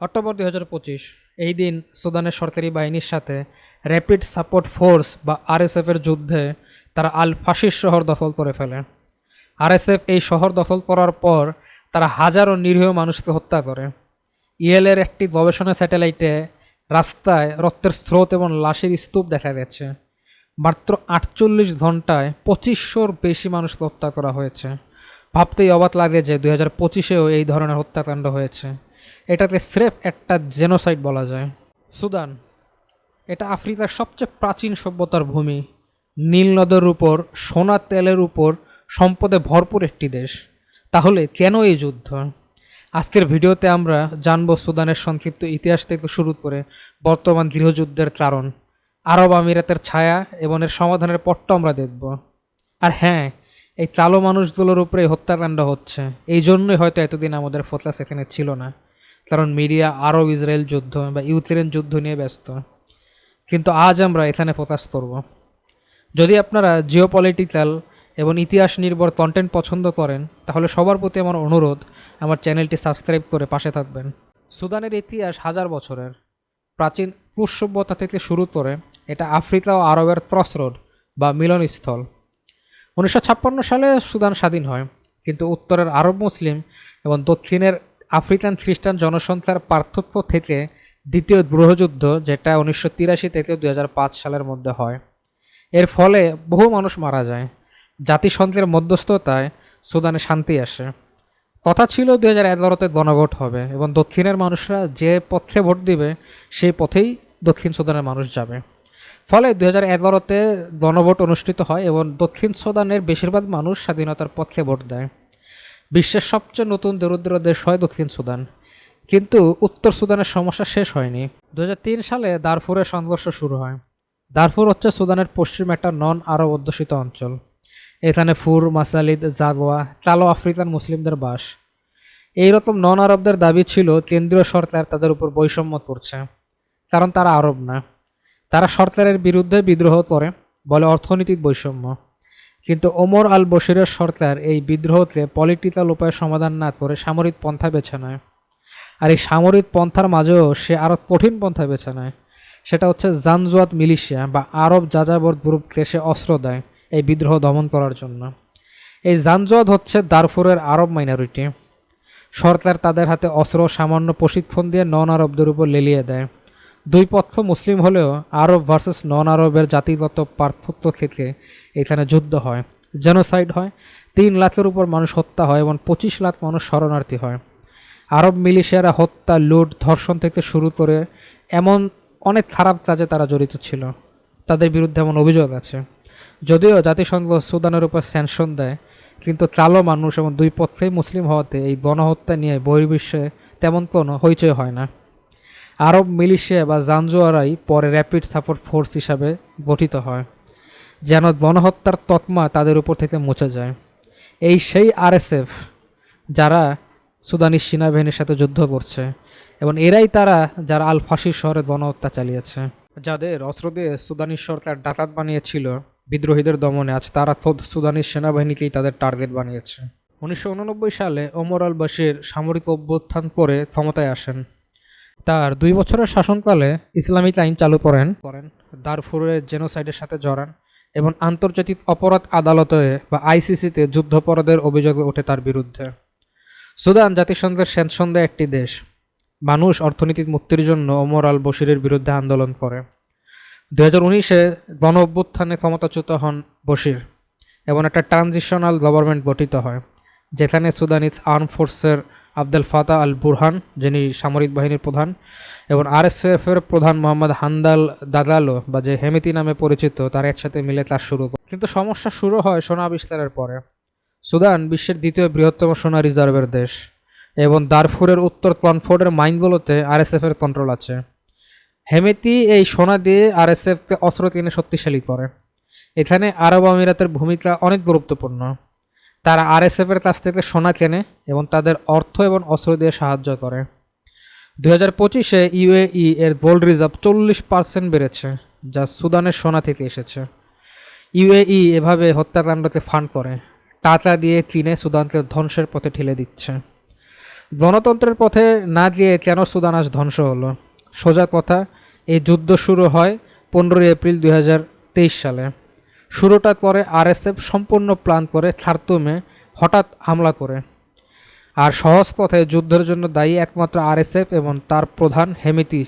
October দুই হাজার পঁচিশ, এই দিন সুদানের সরকারি বাহিনীর সাথে র্যাপিড সাপোর্ট ফোর্স বা আরএসএফের যুদ্ধে তারা আল ফাশির শহর দখল করে ফেলে। আরএসএফ এই শহর দখল করার পর তারা হাজারো নিরীহ মানুষকে হত্যা করে। ইএলের একটি গবেষণা স্যাটেলাইটে রাস্তায় রক্তের স্রোত এবং লাশের স্তূপ দেখা গেছে। মাত্র আটচল্লিশ ঘন্টায় পঁচিশশোর বেশি মানুষকে হত্যা করা হয়েছে। ভাবতেই অবাক লাগে যে দুই হাজার পঁচিশেও এই ধরনের হত্যাকাণ্ড হয়েছে। এটাকে স্রেফ একটা জেনোসাইড বলা যায়। সুদান, এটা আফ্রিকার সবচেয়ে প্রাচীন সভ্যতার ভূমি। নীল নদের উপর, সোনা তেলের উপর সম্পদে ভরপুর একটি দেশ। তাহলে কেন এই যুদ্ধ? আজকের ভিডিওতে আমরা জানব সুদানের সংক্ষিপ্ত ইতিহাস থেকে শুরু করে বর্তমান গৃহযুদ্ধের কারণ। আরব আমিরাতের ছায়া এবং এর সমাধানের পথটা আমরা দেখব। আর হ্যাঁ এই কালো মানুষগুলোর উপরে হত্যাকাণ্ড হচ্ছে। এই জন্যই হয়তো এতদিন আমাদের ফোকাস এখানে ছিল না। কারণ মিডিয়া আরব ইসরায়েল যুদ্ধ বা ইউক্রেন যুদ্ধ নিয়ে ব্যস্ত। কিন্তু আজ আমরা এখানে ফোকাস করব। যদি আপনারা জিওপলিটিক্যাল এবং ইতিহাস নির্ভর কন্টেন্ট পছন্দ করেন, তাহলে সবার প্রতি আমার অনুরোধ, আমার চ্যানেলটি সাবস্ক্রাইব করে পাশে থাকবেন। সুদানের ইতিহাস হাজার বছরের। প্রাচীন ক্রুশ সভ্যতা থেকে শুরু করে এটা আফ্রিকা ও আরবের ক্রসরোড বা মিলনস্থল। উনিশশো ছাপ্পান্ন সালে সুদান স্বাধীন হয়, কিন্তু উত্তরের আরব মুসলিম এবং দক্ষিণের আফ্রিকান খ্রিস্টান জনসংখ্যার পার্থক্য থেকে দ্বিতীয় গৃহযুদ্ধ যেটা উনিশশো তিরাশি থেকে দু হাজার পাঁচ সালের মধ্যে হয়। এর ফলে বহু মানুষ মারা যায়। জাতিসংঘের মধ্যস্থতায় সুদানে শান্তি আসে। কথা ছিল দু হাজার এগারোতে গণভোট হবে এবং দক্ষিণের মানুষরা যে পথে ভোট দিবে, সেই পথেই দক্ষিণ সুদানের মানুষ যাবে। ফলে দু হাজার এগারোতে গণভোট অনুষ্ঠিত হয় এবং দক্ষিণ সুদানের বেশিরভাগ মানুষ স্বাধীনতার পক্ষে ভোট দেয়। বিশ্বের সবচেয়ে নতুন দরিদ্র দেশ হয় দক্ষিণ সুদান। কিন্তু উত্তর সুদানের সমস্যা শেষ হয়নি। দু হাজার তিন সালে দারফুরের সংঘর্ষ শুরু হয়। দারফুর হচ্ছে সুদানের পশ্চিম একটা নন আরব অধ্যুষিত অঞ্চল। এখানে ফুর, মাসালিদ জাগোয়া কালো আফ্রিকান মুসলিমদের বাস। এইরকম নন আরবদের দাবি ছিল কেন্দ্রীয় সরকার তাদের উপর বৈষম্য করছে। কারণ তারা আরব না। তারা সরকারের বিরুদ্ধে বিদ্রোহ করে, বলে অর্থনৈতিক বৈষম্য। কিন্তু ওমর আল বশিরের সরকার এই বিদ্রোহকে পলিটিক্যাল উপায়ে সমাধান না করে সামরিক পন্থা বেছে নেয়। আর এই সামরিক পন্থার মাঝেও সে আরও কঠিন পন্থা বেছে নেয়। সেটা হচ্ছে জানজুয়াত মিলিশিয়া বা আরব যাযাবর গ্রুপকে সে অস্ত্র দেয় এই বিদ্রোহ দমন করার জন্য। এই জানজুয়াত হচ্ছে দারফুরের আরব মাইনরিটি সরকার তাদের হাতে অস্ত্র সামান্য প্রশিক্ষণ দিয়ে নন আরবদের উপর লেলিয়ে দেয়। দুই পক্ষ মুসলিম হলেও আরব ভার্সেস নন আরবের জাতিগত পার্থক্য থেকে এখানে যুদ্ধ হয়, জেনোসাইড হয়, তিন লাখের উপর মানুষ হত্যা হয় এবং পঁচিশ লাখ মানুষ শরণার্থী হয়। আরব মিলিশিয়ারা হত্যা, লুট, ধর্ষণ থেকে শুরু করে এমন অনেক খারাপ কাজে তারা জড়িত ছিল। তাদের বিরুদ্ধে এমন অভিযোগ আছে। যদিও জাতিসংঘ সুদানের উপর স্যাংশন দেয়, কিন্তু কালো মানুষ এবং দুই পক্ষেই মুসলিম হওয়াতে এই গণহত্যা নিয়ে বহির্বিশ্বে তেমন কোনো হইচই হয় না। আরব মিলিশিয়া বা জানজোয়ারাই পরে র্যাপিড সাপোর্ট ফোর্স হিসাবে গঠিত হয়, যেন গণহত্যার তকমা তাদের উপর থেকে মুছে যায়। এই সেই আরএসএফ যারা সুদানি সেনাবাহিনীর সাথে যুদ্ধ করছে এবং এরাই তারা যারা আল ফাশির শহরে গণহত্যা চালিয়েছে। যাদের অস্ত্র দিয়ে সুদানি সরকার ডাকাত বানিয়েছিল বিদ্রোহীদের দমনে, আজ তারা খোদ সুদানি সেনাবাহিনীকেই তাদের টার্গেট বানিয়েছে। উনিশশো উননব্বই সালে ওমর আল বশির সামরিক অভ্যুত্থান করে ক্ষমতায় আসেন। তার দুই বছরের শাসনকালে ইসলামিক আইন চালু করেন। করেন। দারফুরের জেনোসাইডের সাথে জড়ান এবং আন্তর্জাতিক অপরাধ আদালতে বা আইসিসিতে যুদ্ধাপরাধের অভিযোগ ওঠে তার বিরুদ্ধে। সুদান জাতিসংঘের সেনসন্দেহ একটি দেশ। মানুষ অর্থনৈতিক মুক্তির জন্য ওমর আল বশিরের বিরুদ্ধে আন্দোলন করে। দু হাজার উনিশে গণ অভ্যুত্থানে ক্ষমতাচ্যুত হন বশির এবং একটা ট্রানজিশনাল গভর্নমেন্ট গঠিত হয়, যেখানে সুদানিজ আর্ম ফোর্সের আবদেল ফাতা আল বুরহান, যিনি সামরিক বাহিনীর প্রধান, এবং আরএসএফের প্রধান মোহাম্মদ হান্দাল দাগালো বা যে হেমিতি নামে পরিচিত, তার একসাথে মিলে তার শুরু করে কিন্তু সমস্যা শুরু হয় সোনা আবিষ্কারের পরে। সুদান বিশ্বের দ্বিতীয় বৃহত্তম সোনা রিজার্ভের দেশ, এবং দারফুরের উত্তর কনফোর্ডের মাইনগুলোতে আরএসএফের কন্ট্রোল আছে। হেমেতি এই সোনা দিয়ে আরএসএফকে অস্ত্র কিনে শক্তিশালী করে। এখানে আরব আমিরাতের ভূমিকা অনেক গুরুত্বপূর্ণ। তারা আরএসএফের কাছ থেকে সোনা কেনে এবং তাদের অর্থ এবং অস্ত্র দিয়ে সাহায্য করে। দুই হাজার পঁচিশে ইউএই এর গোল্ড রিজার্ভ চল্লিশ পার্সেন্ট বেড়েছে, যা সুদানের সোনা থেকে এসেছে। ইউএই এভাবে হত্যাকাণ্ডকে ফান্ড করে, টাকা দিয়ে কিনে সুদানকে ধ্বংসের পথে ঠেলে দিচ্ছে। গণতন্ত্রের পথে না গিয়ে কেন সুদান আজ ধ্বংস হলো? সোজা কথা, এই যুদ্ধ শুরু হয় পনেরোই এপ্রিল দু হাজার তেইশ সালে। শুরুটা করে আরএসএফ, সম্পূর্ণ প্ল্যান করে খার্তুমে হঠাৎ হামলা করে। আর সহজ পথে যুদ্ধের জন্য দায়ী একমাত্র আরএসএফ এবং তার প্রধান হেমিতি।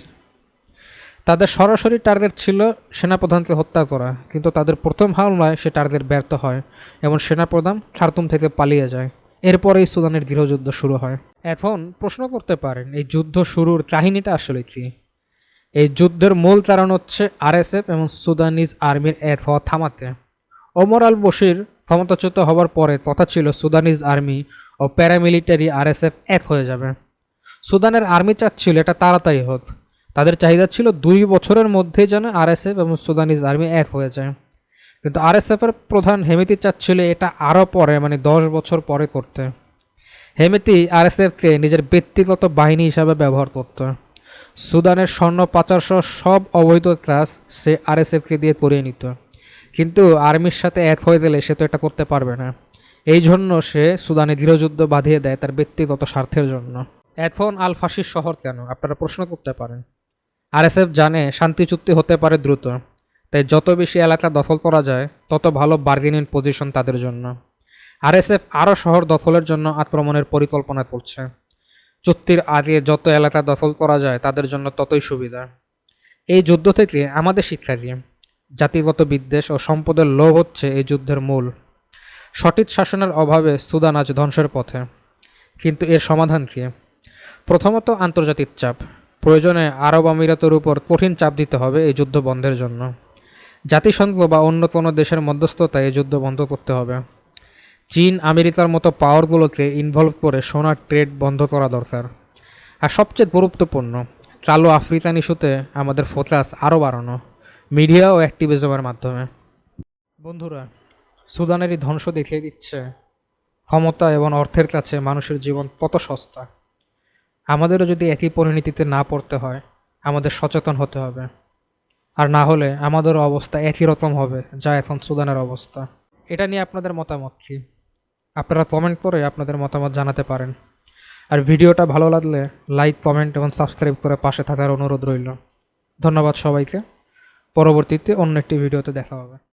তাদের সরাসরি টার্গেট ছিল সেনাপ্রধানকে হত্যা করা, কিন্তু তাদের প্রথম হামলায় সে টার্গেট ব্যর্থ হয় এবং সেনাপ্রধান খার্তুম থেকে পালিয়ে যায়। এরপরেই সুদানের গৃহযুদ্ধ শুরু হয়। এখন প্রশ্ন করতে পারেন, এই যুদ্ধ শুরুর কাহিনীটা আসলে কী? এই যুদ্ধের মূল কারণ হচ্ছে আরএসএফ এবং সুদানিজ আর্মির এক হওয়া থামাতে। ওমর আল বশির ক্ষমতাচ্যুত হওয়ার পরে কথা ছিল সুদানিজ আর্মি ও প্যারামিলিটারি আরএসএফ এক হয়ে যাবে। সুদানের আর্মি চাচ্ছিল এটা তাড়াতাড়ি হোক। তাদের চাহিদা ছিল দুই বছরের মধ্যেই যেন আরএসএফ এবং সুদানিজ আর্মি এক হয়ে যায়। কিন্তু আরএসএফের প্রধান হেমিতি চাচ্ছিল এটা আরও পরে মানে দশ বছর পরে করতে। হেমিতি আরএসএফকে নিজের ব্যক্তিগত বাহিনী হিসাবে ব্যবহার করত। সুদানের স্বর্ণ পাচার সহ সব অবৈধ কাজ সে আরএসএফকে দিয়ে করিয়ে নিত। কিন্তু আর্মির সাথে এক হয়ে গেলে সে তো এটা করতে পারবে না। এই জন্য সে সুদানে গৃহযুদ্ধ বাঁধিয়ে দেয় তার ব্যক্তিগত স্বার্থের জন্য। এখন আল ফাঁসির শহর কেন? আপনারা প্রশ্ন করতে পারেন। আরএসএফ জানে শান্তি চুক্তি হতে পারে দ্রুত, তাই যত বেশি এলাকা দখল করা যায়, তত ভালো বার্গেনিং পজিশন তাদের জন্য। আরএসএফ আরও শহর দখলের জন্য আক্রমণের পরিকল্পনা করছে। চুক্তির আগে যত এলাকা দখল করা যায়, তাদের জন্য ততই সুবিধা। এই যুদ্ধ থেকে আমাদের শিক্ষা দিয়ে, জাতিগত বিদ্বেষ ও সম্পদের লোভ হচ্ছে এই যুদ্ধের মূল। সঠিক শাসনের অভাবে সুদান আজ ধ্বংসের পথে। কিন্তু এর সমাধান কী? প্রথমত আন্তর্জাতিক চাপ। প্রয়োজনে আরব আমিরাতের উপর কঠিন চাপ দিতে হবে এই যুদ্ধ বন্ধের জন্য। জাতিসংঘ বা অন্য কোনো দেশের মধ্যস্থতায় এই যুদ্ধ বন্ধ করতে হবে। চীন, আমেরিকার মতো পাওয়ারগুলোকে ইনভলভ করে সোনার ট্রেড বন্ধ করা দরকার। আর সবচেয়ে গুরুত্বপূর্ণ, চালু আফ্রিকান ইস্যুতে আমাদের ফোকাস আরও বাড়ানো মিডিয়া ও অ্যাক্টিভিজমের মাধ্যমে। বন্ধুরা, সুদানেরই ধ্বংস দেখিয়ে দিচ্ছে, ক্ষমতা এবং অর্থের কাছে মানুষের জীবন কত সস্তা। আমাদেরও যদি একই পরিণতিতে না পড়তে হয়, আমাদের সচেতন হতে হবে। আর না হলে আমাদেরও অবস্থা একই রকম হবে, যা এখন সুদানের অবস্থা। এটা নিয়ে আপনাদের মতামত কী? আপনারা কমেন্ট করে আপনাদের মতামত জানাতে পারেন। আর ভিডিওটা ভালো লাগলে লাইক কমেন্ট এবং সাবস্ক্রাইব করে পাশে থাকার অনুরোধ রইল। ধন্যবাদ সবাইকে। পরবর্তীতে অন্য একটি ভিডিওতে দেখা হবে।